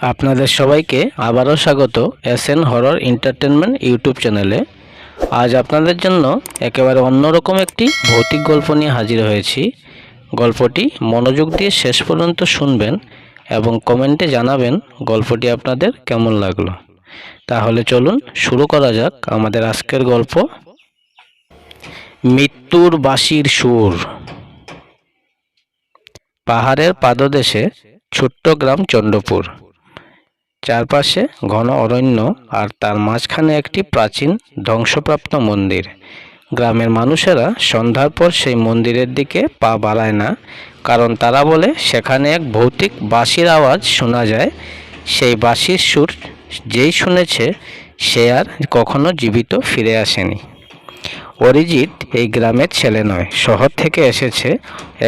আপনাদের সবাইকে আবারও স্বাগত S N horror entertainment YouTube চ্যানেলে। আজ আপনাদের জন্য একেবারে অন্যরকম একটি ভৌতিক গল্প নিয়ে হাজির হয়েছি। গল্পটি মনোযোগ দিয়ে শেষ পর্যন্ত শুনবেন এবং কমেন্টে জানাবেন গল্পটি আপনাদের কেমন লাগল। তাহলে চলুন শুরু করা যাক আমাদের আজকের গল্প। মৃত্যুর বাঁশির সুর। পাহাড়ের পাদদেশে ছোট্ট গ্রাম চন্দ্রপুর। চারপাশে ঘন অরণ্য আর তার মাঝখানে একটি প্রাচীন ধ্বংসপ্রাপ্ত মন্দির। গ্রামের মানুষেরা সন্ধ্যার পর সেই মন্দিরের দিকে পা বাড়ায় না, কারণ তারা বলে সেখানে এক ভৌতিক বাঁশির আওয়াজ শোনা যায়। সেই বাঁশির সুর যেই শুনেছে, সে আর কখনো জীবিত ফিরে আসেনি। অরিজিৎ এই গ্রামের ছেলে নয়, শহর থেকে এসেছে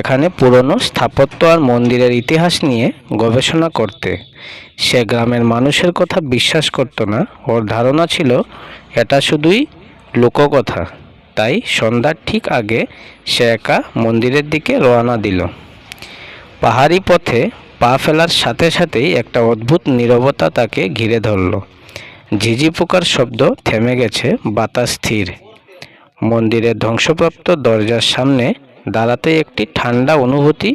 এখানে পুরনো স্থাপত্য আর মন্দিরের ইতিহাস নিয়ে গবেষণা করতে। সে গ্রামের মানুষের কথা বিশ্বাস করতো না। ওর ধারণা ছিল, এটা শুধুই লোককথা। তাই সন্ধ্যার ঠিক আগে সে একা মন্দিরের দিকে রওনা দিল। পাহাড়ি পথে পা ফেলার সাথে সাথেই একটা অদ্ভুত নীরবতা তাকে ঘিরে ধরল। ঝিঝি পোকার শব্দ থেমে গেছে, বাতাস স্থির। মন্দিরের ধ্বংসপ্রাপ্ত দরজার সামনে দাঁড়াতে একটি ঠান্ডা অনুভূতি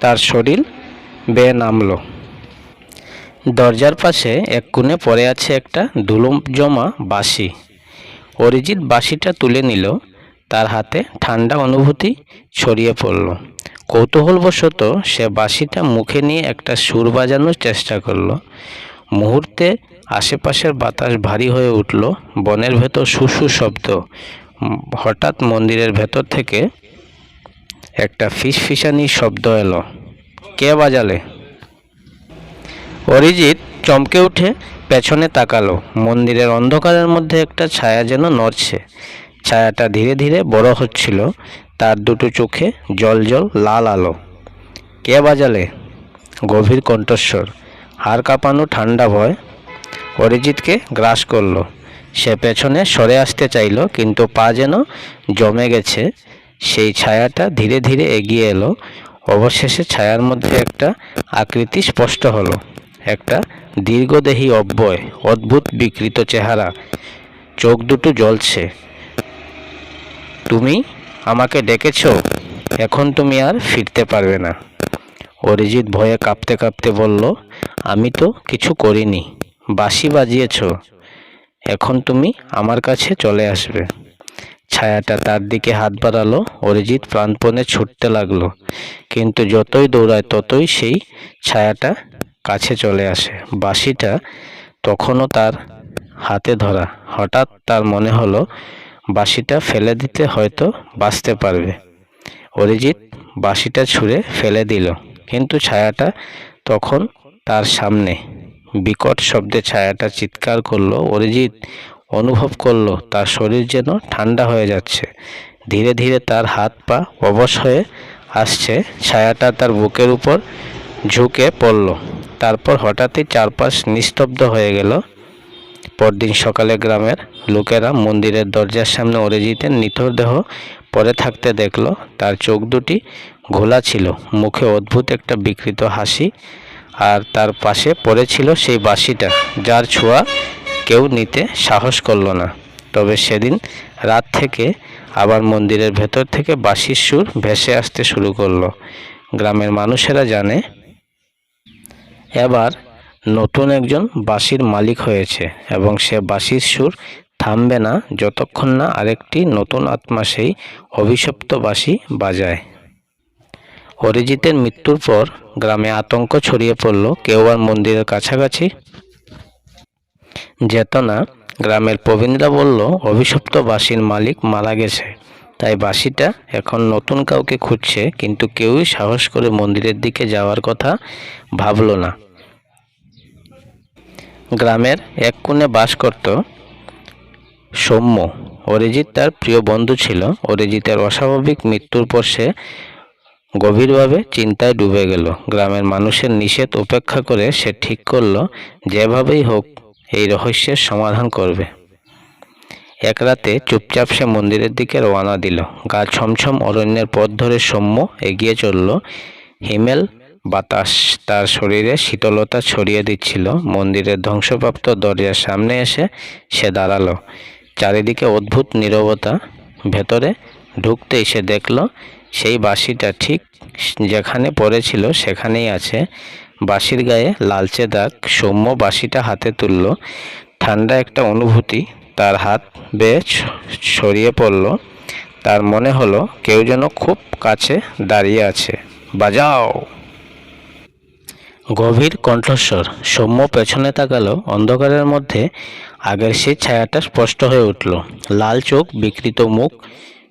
তার শরীর বেয়ে নামলো। দরজার পাশে এক কোণে পড়ে আছে একটা ধুলুম জমা বাঁশি। অরিজিৎ বাঁশিটা তুলে নিল, তার হাতে ঠান্ডা অনুভূতি ছড়িয়ে পড়ল। কৌতূহলবশত সে বাঁশিটা মুখে নিয়ে একটা সুর বাজানোর চেষ্টা করল। মুহূর্তে আশেপাশের বাতাস ভারী হয়ে উঠল, বনের ভেতর সুসু শব্দ। হঠাৎ মন্দিরের ভেতর থেকে একটা ফিসফিসানি শব্দ এলো। কে বাজালে? অরিজিৎ চমকে উঠে পেছনে তাকালো। মন্দিরের অন্ধকারের মধ্যে একটা ছায়া যেন নড়ছে। ছায়াটা ধীরে ধীরে বড় হচ্ছিল। তার দুটো চোখে জল জল লাল আলো। কে বাজালে? গভীর কণ্ঠস্বর। হাড় কাঁপানো ঠান্ডা ভয়। অরিজিৎকে গ্রাস করল। সে পেছনে সরে আসতে চাইলো, কিন্তু পা যেন জমে গেছে। সেই ছায়াটা ধীরে ধীরে এগিয়ে এলো। অবশেষে ছায়ার মধ্যে একটা আকৃতি স্পষ্ট হলো। দীর্ঘদেহী অব্যয়, অদ্ভুত বিকৃত চেহারা, চোখ দুটো জ্বলছে। তুমি আমাকে ডেকেছো? এখন তুমি আর ফিরতে পারবে না। অরিজিৎ ভয়ে কাঁপতে কাঁপতে বলল, আমি তো কিছু করিনি, বাঁশি বাজিয়েছ। এখন তুমি আমার কাছে চলে আসবে। ছায়াটা তার দিকে হাত বাড়ালো, অরিজিৎ প্রাণপণে ছুটতে লাগল। কিন্তু যতই দৌড়ায়, ততই সেই ছায়াটা কাছে চলে আসে। বাঁশিটা তখনও তার হাতে ধরা। হঠাৎ তার মনে হলো, বাঁশিটা ফেলে দিতে হয়তো বাঁচতে পারবে। অরিজিৎ বাঁশিটা ছুঁড়ে ফেলে দিল, কিন্তু ছায়াটা তখন তার সামনে। বিকট শব্দে ছায়াটা চিৎকার করল, অরিজিৎ অনুভব করল, তার শরীর যেন ঠান্ডা হয়ে যাচ্ছে। ধীরে ধীরে তার হাত পা অবশ হয়ে আসছে। ছায়াটা তার বুকের উপর ঝুঁকে পড়ল। তারপর হঠাৎই চারপাশ নিস্তব্ধ হয়ে গেল। পরদিন সকালে গ্রামের লোকেরা মন্দিরের দরজার সামনে অরিজিতের নিথর দেহ পড়ে থাকতে দেখল। তার চোখ দুটি ঘোলা ছিল, মুখে অদ্ভুত একটা বিকৃত হাসি, আর তার পাশে পড়েছিল সেই বাঁশিটা, যার ছোঁয়া কেউ নিতে সাহস করল না। তবে সেদিন রাত থেকে আবার মন্দিরের ভেতর থেকে বাঁশির সুর ভেসে আসতে শুরু করল। গ্রামের মানুষেরা জানে এবার নতুন একজন বাঁশির মালিক হয়েছে এবং সে বাঁশির সুর থামবে না যতক্ষণ না আরেকটি নতুন আত্মা সেই অভিশপ্ত বাঁশি বাজায়। অরিজিতের মৃত্যুর পর গ্রামে আতঙ্ক ছড়িয়ে পড়ল কেউ আর মন্দিরের কাছাকাছি। যেত না গ্রামের প্রবীণরা বলল, অভিশপ্ত বাঁশির মালিক মারা গেছে। তাই বাঁশিটা এখন নতুন কাউকে খুঁজছে, কিন্তু কেউই সাহস করে মন্দিরের দিকে যাওয়ার কথা ভাবলো না। গ্রামের এক কোণে বাস করত সৌম্য। অরিজিৎ তার প্রিয় বন্ধু ছিল। অরিজিতের অস্বাভাবিক মৃত্যুর পর সে গভীরভাবে চিন্তায় ডুবে গেল। গ্রামের মানুষের নিষেধ উপেক্ষা করে সে ঠিক করল, যেভাবেই হোক, এই রহস্যের সমাধান করবে। এক রাতে চুপচাপ সে মন্দিরের দিকে রওনা দিল। গা ছমছম অরণ্যের পথ ধরে সৌম্য এগিয়ে চলল। হিমেল বাতাস তার শরীরে শীতলতা ছড়িয়ে দিচ্ছিল। মন্দিরের ধ্বংসপ্রাপ্ত দরজার সামনে এসে সে দাঁড়াল। চারিদিকে অদ্ভুত নীরবতা। ভেতরে ঢুকতেই সে দেখল, সেই বাঁশিটা ঠিক যেখানে পড়েছিল সেখানেই আছে। বাঁশির গায়ে লালচে দাগ। সৌম্য বাঁশিটা হাতে তুলল। ঠান্ডা একটা অনুভূতি। তার হাত ছ- ছড়িয়ে পড়ল। তার মনে হলো কেউ যেন খুব কাছে দাঁড়িয়ে আছে। বাজাও! গভীর কণ্ঠস্বর। সৌম্য পেছনে তাকালো, অন্ধকারের মধ্যে আগের সে ছায়াটা স্পষ্ট হয়ে উঠল। লাল চোখ, বিকৃত মুখ,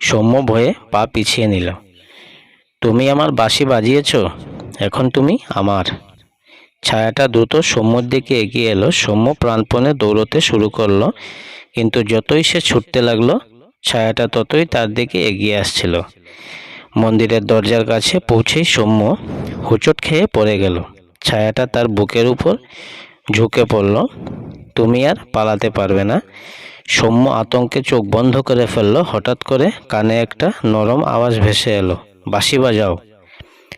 সৌম্য ভয়ে পা পিছিয়ে নিল। তুমি আমার বাঁশি বাজিয়েছ? এখন তুমি আমার। ছায়াটা দ্রুত সৌম্যর দিকে এগিয়ে এলো। সৌম্য প্রাণপণে দৌড়তে শুরু করল, কিন্তু যতই সে ছুটতে লাগল, ছায়াটা ততই তার দিকে এগিয়ে আসছিল। মন্দিরের দরজার কাছে পৌঁছেই সৌম্য হুচট খেয়ে পড়ে গেল। ছায়াটা তার বুকের উপর ঝুঁকে পড়ল। তুমি আর পালাতে পারবে না। সৌম্য আতঙ্কে চোখ বন্ধ করে ফেলল। হঠাৎ করে কানে একটা নরম আওয়াজ ভেসে এলো, বাঁশি বাজাও।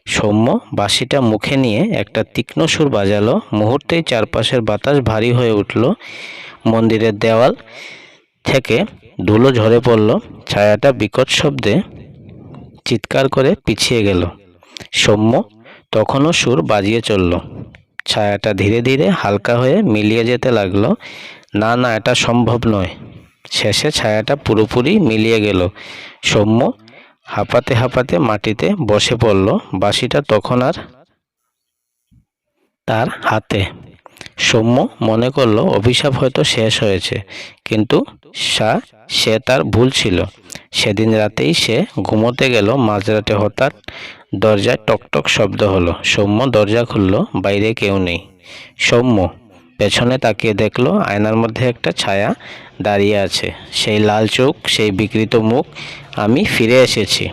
সৌম্য বাঁশিটা মুখে নিয়ে একটা তীক্ষ্ণ সুর বাজালো। মুহূর্তেই চারপাশের বাতাস ভারী হয়ে উঠল। মন্দিরের দেওয়াল থেকে ধুলো ঝরে পড়ল। ছায়াটা বিকট শব্দে চিৎকার করে পিছিয়ে গেল। সৌম্য তখনও সুর বাজিয়ে চলল। ছায়াটা ধীরে ধীরে হালকা হয়ে মিলিয়ে যেতে লাগল। না না, এটা সম্ভব নয়। শেষে ছায়াটা পুরোপুরি মিলিয়ে গেল। সৌম্য হাঁপাতে হাঁপাতে মাটিতে বসে পড়ল। বাঁশিটা তখন আর তার হাতে। সৌম্য মনে করল, অভিশাপ হয়তো শেষ হয়েছে। কিন্তু সা, সে তার ভুল ছিল। সেদিন রাতেই সে ঘুমোতে গেল, মাঝরাতে হঠাৎ দরজায় টকটক শব্দ হলো। সৌম্য দরজা খুললো, বাইরে কেউ নেই। সৌম্য পেছনে তাকিয়ে দেখল, আয়নার মধ্যে একটা ছায়া দাঁড়িয়ে আছে। সেই লাল চোখ, সেই বিকৃত মুখ, আমি ফিরে এসেছি।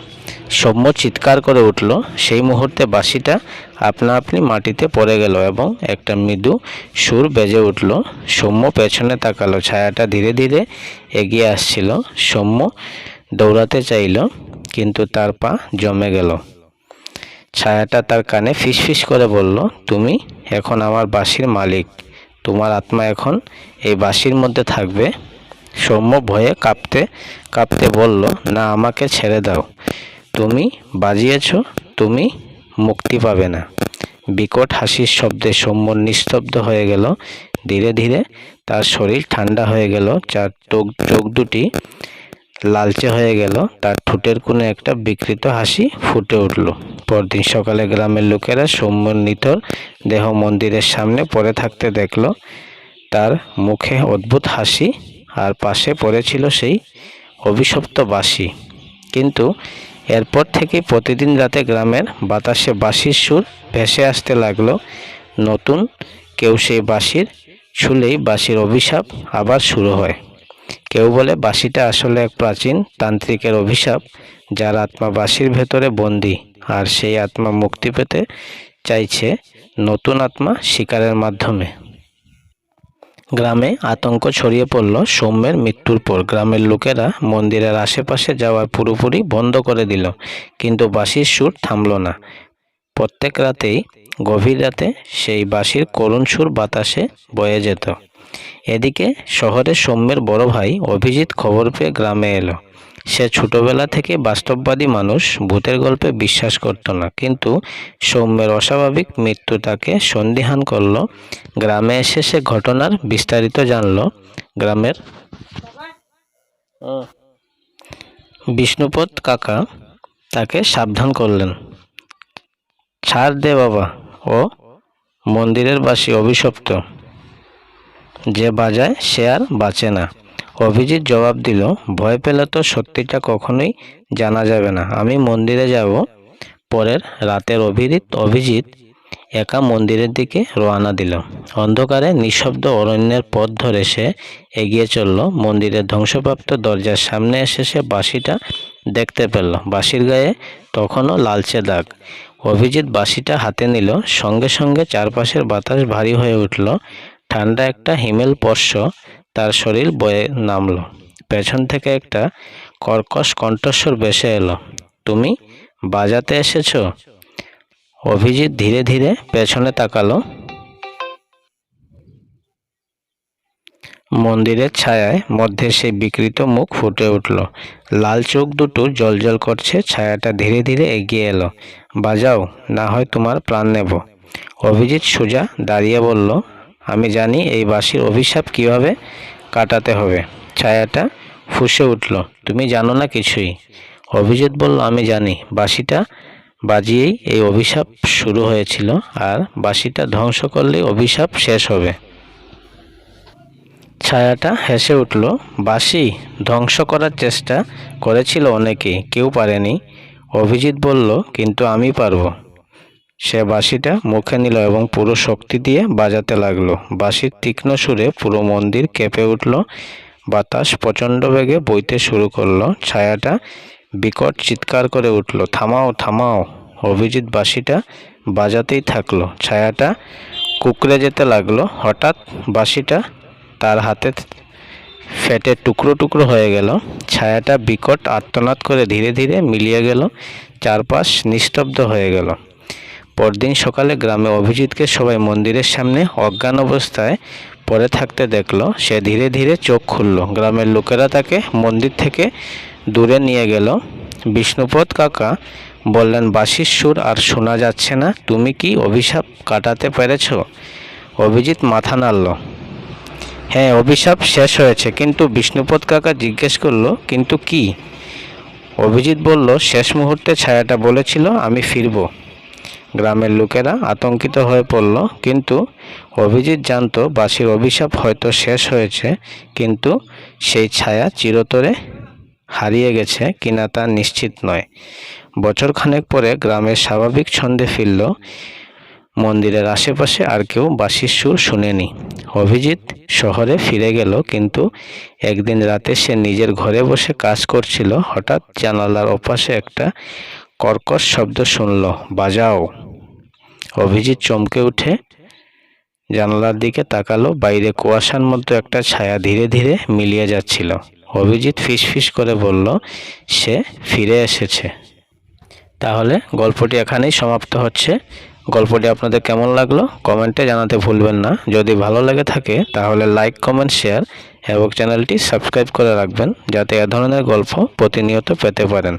সৌম্য চিৎকার করে উঠল, সেই মুহূর্তে বাঁশিটা আপনা আপনি মাটিতে পড়ে গেল এবং একটা মৃদু সুর বেজে উঠল। সৌম্য পেছনে তাকালো, ছায়াটা ধীরে ধীরে এগিয়ে আসছিল। সৌম্য দৌড়াতে চাইল, কিন্তু তার পা জমে গেল। ছায়াটা তার কানে ফিসফিস করে বলল, তুমি এখন আমার বাঁশির মালিক। তোমার আত্মা এখন এই বাঁশির মধ্যে থাকবে। সৌম্য ভয়ে কাঁপতে কাঁপতে বলল, না, আমাকে ছেড়ে দাও। তুমি বাজিয়েছ, তুমি মুক্তি পাবে না। বিকট হাসির শব্দে সৌম্য নিস্তব্ধ হয়ে গেল। ধীরে ধীরে তার শরীর ঠান্ডা হয়ে গেল। চার চোখ চোখ দুটি লালচে হয়ে গেল। তার ঠোঁটের কোণে একটা বিকৃত হাসি ফুটে উঠল। পরদিন সকালে গ্রামের লোকেরা সৌম্যর নিথর দেহ মন্দিরের সামনে পড়ে থাকতে দেখল, তার মুখে অদ্ভুত হাসি আর পাশে পড়েছিল সেই অভিশপ্ত বাঁশি। কিন্তু এরপর থেকে প্রতিদিন রাতে গ্রামের বাতাসে বাঁশির সুর ভেসে আসতে লাগল। নতুন কেউ সেই বাঁশির ছুলেই বাঁশির অভিশাপ আবার শুরু হয়। কেউ বলে বাঁশিটা আসলে এক প্রাচীন তান্ত্রিকের অভিশাপ, যার আত্মা বাঁশির ভেতরে বন্দি, আর সেই আত্মা মুক্তি পেতে চাইছে নতুন আত্মা শিকারের মাধ্যমে। গ্রামে আতঙ্ক ছড়িয়ে পড়ল সৌম্যের মৃত্যুর পর। গ্রামের লোকেরা মন্দিরের আশেপাশে যাওয়া পুরোপুরি বন্ধ করে দিল, কিন্তু বাঁশির সুর থামল না। প্রত্যেক রাতেই, গভীর রাতে সেই বাঁশির করুণ সুর বাতাসে বয়ে যেত। এদিকে শহরে সৌম্যের বড় ভাই অভিজিৎ খবর পেয়ে গ্রামে এলো। সে ছোটবেলা থেকে বাস্তববাদী মানুষ, ভূতের গল্পে বিশ্বাস করত না। কিন্তু সৌম্যের অস্বাভাবিক মৃত্যু তাকে সন্দিহান করল। গ্রামে এসে সে ঘটনার বিস্তারিত জানলো। গ্রামের বিষ্ণুপদ কাকা তাকে সাবধান করলেন। ছাড় দে বাবা, ও মন্দিরের বাসী অভিশপ্ত। যে বাজায় সে আর বাঁচে না। অভিজিৎ জবাব দিল, ভয় পেলে তো সত্যিটা কখনোই জানা যাবে না। আমি মন্দিরে যাব। পরের রাতের অভিজিৎ অভিজিৎ একা মন্দিরের দিকে রওনা দিল। অন্ধকারে নিঃশব্দ অরণ্যের পথ ধরে সে এগিয়ে চলল। মন্দিরের ধ্বংসপ্রাপ্ত দরজার সামনে এসে সে বাঁশিটা দেখতে পেল। বাঁশির গায়ে তখনও লালচে দাগ। অভিজিৎ বাঁশিটা হাতে নিল। সঙ্গে সঙ্গে চারপাশের বাতাস ভারী হয়ে উঠল। ঠান্ডা একটা হিমেল স্পর্শ তার শরীর বয়ে নামলো। পেছন থেকে একটা কর্কশ কণ্ঠস্বর বেসে এলো, তুমি বাজাতে এসেছ? অভিজিৎ ধীরে ধীরে পেছনে তাকালো। মন্দিরের ছায়ায় মধ্যে সেই বিকৃত মুখ ফুটে উঠল। লাল চোখ দুটো জলজল করছে, ছায়াটা ধীরে ধীরে এগিয়ে এলো। বাজাও, না হয় তোমার প্রাণ নেব। অভিজিৎ সোজা দাঁড়িয়ে বলল আমি জানি এই বাঁশির অভিশাপ কীভাবে কাটাতে হবে। ছায়াটা ফুঁসে উঠল। তুমি জানো না কিছুই। অভিজিৎ বলল, আমি জানি। বাঁশিটা বাজিয়েই এই অভিশাপ শুরু হয়েছিল আর বাঁশিটা ধ্বংস করলেই অভিশাপ শেষ হবে। ছায়াটা হেসে উঠল, বাঁশি ধ্বংস করার চেষ্টা করেছিল অনেকেই কেউ পারেনি। অভিজিৎ বলল, কিন্তু আমি পারব। সে বাঁশিটা মুখে নিল এবং পুরো শক্তি দিয়ে বাজাতে লাগল। বাঁশির তীক্ষ্ণ সুরে পুরো মন্দির কেঁপে উঠল, বাতাস প্রচণ্ড বেগে বইতে শুরু করল। ছায়াটা বিকট চিৎকার করে উঠল, থামাও থামাও। অভিজিৎ বাঁশিটা বাজাতেই থাকল। ছায়াটা কুকড়ে যেতে লাগল। হঠাৎ বাঁশিটা তার হাতে ফেটে টুকরো টুকরো হয়ে গেল। ছায়াটা বিকট আর্তনাদ করে ধীরে ধীরে মিলিয়ে গেল। চারপাশ নিস্তব্ধ হয়ে গেল। পরদিন সকালে গ্রামে অভিজিৎকে সবাই মন্দিরের সামনে অজ্ঞান অবস্থায় পড়ে থাকতে দেখল। সে ধীরে ধীরে চোখ খুলল। গ্রামের লোকেরা তাকে মন্দির থেকে দূরে নিয়ে গেল। বিষ্ণুপদ কাকা, বললেন, বাঁশির সুর আর শোনা যাচ্ছে না। তুমি কি অভিশাপ কাটাতে পেরেছ? অভিজিৎ মাথা নাড়ল। হ্যাঁ অভিশাপ শেষ হয়েছে, কিন্তু বিষ্ণুপদ কাকা জিজ্ঞেস করল, কিন্তু কি? অভিজিৎ বলল, শেষ মুহূর্তে ছায়াটা বলেছিল, আমি ফিরব। গ্রামের লোকেরা আতঙ্কিত হয়ে পড়ল। কিন্তু অভিজিৎ জানতো বাসির অভিশাপ হয়তো শেষ হয়েছে, কিন্তু সেই ছায়া চিরতরে হারিয়ে গেছে কিনা তা নিশ্চিত নয়। বছরখানেক পরে গ্রামের স্বাভাবিক ছন্দে ফিরল। মন্দিরের আশেপাশে আর কেউ বাঁশির সুর শুনেনি। অভিজিৎ শহরে ফিরে গেল, কিন্তু একদিন রাতে সে নিজের ঘরে বসে কাজ করছিল। হঠাৎ জানালার ওপাশে একটা কর্কশ শব্দ শুনল, বাজাও। অভিজিৎ চমকে উঠে জানালার দিকে তাকালো, বাইরে কুয়াশার মতো একটা ছায়া ধীরে ধীরে মিলিয়ে যাচ্ছিল। অভিজিৎ ফিসফিস করে বলল, সে ফিরে এসেছে। তাহলে গল্পটি এখানেই সমাপ্ত হচ্ছে। গল্পটি আপনাদের কেমন লাগল কমেন্টে জানাতে ভুলবেন না। যদি ভালো লেগে থাকে, তাহলে লাইক, কমেন্ট, শেয়ার এবং চ্যানেলটি সাবস্ক্রাইব করে রাখবেন যাতে এ ধরনের গল্প প্রতিনিয়ত পেতে পারেন।